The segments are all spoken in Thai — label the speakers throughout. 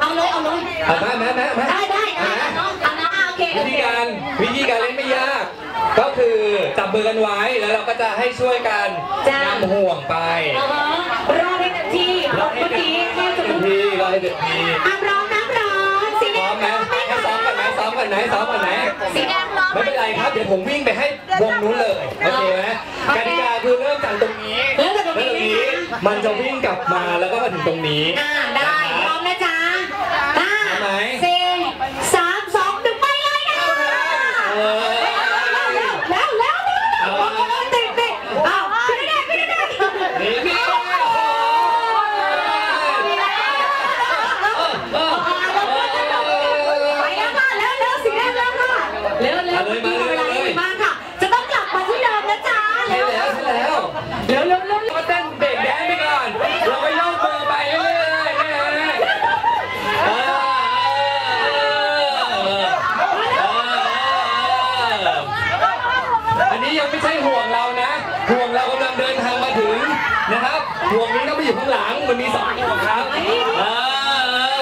Speaker 1: เอาเลยเอาเลย
Speaker 2: เอามามามามา
Speaker 1: ได้ได้ได้เอาเอานะโอเค
Speaker 2: วิธีการวิธีการเล่นไม่ยาก ก็คือจับมือกันไว้แล้วเราก็จะให้ช่วยกันนำห่วงไป
Speaker 1: อ่าฮะรอให้เต็มที่เมื่อกี้แค่จะ
Speaker 2: เต็
Speaker 1: พู
Speaker 2: ม
Speaker 1: ด
Speaker 2: ที่รอให้เต็มที่
Speaker 1: อะร้องน้ำร้อนสี
Speaker 2: พ
Speaker 1: แด
Speaker 2: ร้องมไหม
Speaker 1: ร้องไหม
Speaker 2: ให้ซ้อมกันไหมซ้อมกันไหนซ้อมกันไหน
Speaker 1: สีแดงร้องไหม
Speaker 2: ไม่เป็นไรครับ เดี๋ยวผมวิ่งไปให้วงนู้นเลยโอเคไหมกติกาคือเริ่มจากตรงนี้
Speaker 1: เริ่มจากตรงนี้
Speaker 2: มันจะวิ่งกลับมาแล้วก็มาถึงตรงนี้
Speaker 1: อ่าได้พร้อมนะจ๊ะห้า
Speaker 2: พร้อมไหม
Speaker 1: สี่สามสองหนึ่งไปเลยค่ะ
Speaker 2: เออ
Speaker 1: แล้วแล้วแล้วติดติดอ้าวพี่ได้พี่ได้
Speaker 2: นี่พี่
Speaker 1: ไปแล้วค่ะแล้วแล้วสีแดงแล้วค่ะเร็วเร็วเวลาดีมากค่ะ จะต้องกลับมาที่เดิมนะจ๊ะ
Speaker 2: ใช่
Speaker 1: เร็ว
Speaker 2: แล้ว ใช่แล้ว
Speaker 1: เร็วเร็วเร็ว
Speaker 2: มาเต้นเบรกแดนไปก่อนเราไปโยกมือร์ไปเรื่อยๆนะเอออันนี้ยังไม่ใช่ห่วงเรานะ ห่วงเรากำลังเดินทางมาถึงนะครับ ห่วงนี้ต้องไปอยู่ข้างหลังมันมีสองห่วงครับ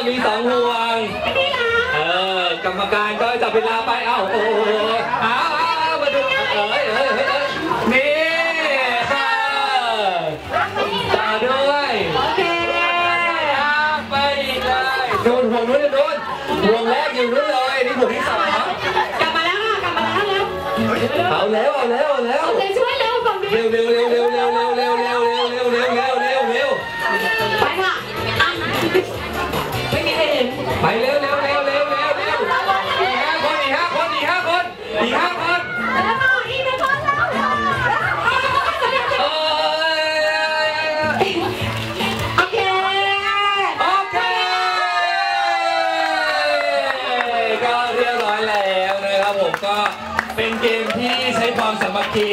Speaker 2: มีสองห่วงเออกรรมการก็จับเวลาไปเอ้าโอ้โหอ้าวอ้าวมาดูเอ้ยเอ้ย เลยโดนห่วงนู้นโดนห่วงแรกอยู่นู้นเลย นี่ห่วงที่สอง
Speaker 1: กลับมาแล้วค่ะกลับมาแล้วแล้ว
Speaker 2: เอาแล้วเอาแล้วเอาแล้ว
Speaker 1: โอเคช่วยเร็วฝั่งนี้
Speaker 2: เร็วเร็วเร็วเร็วเร็วเร็ว ก็เป็นเกมที่ใช้ความสามัคคี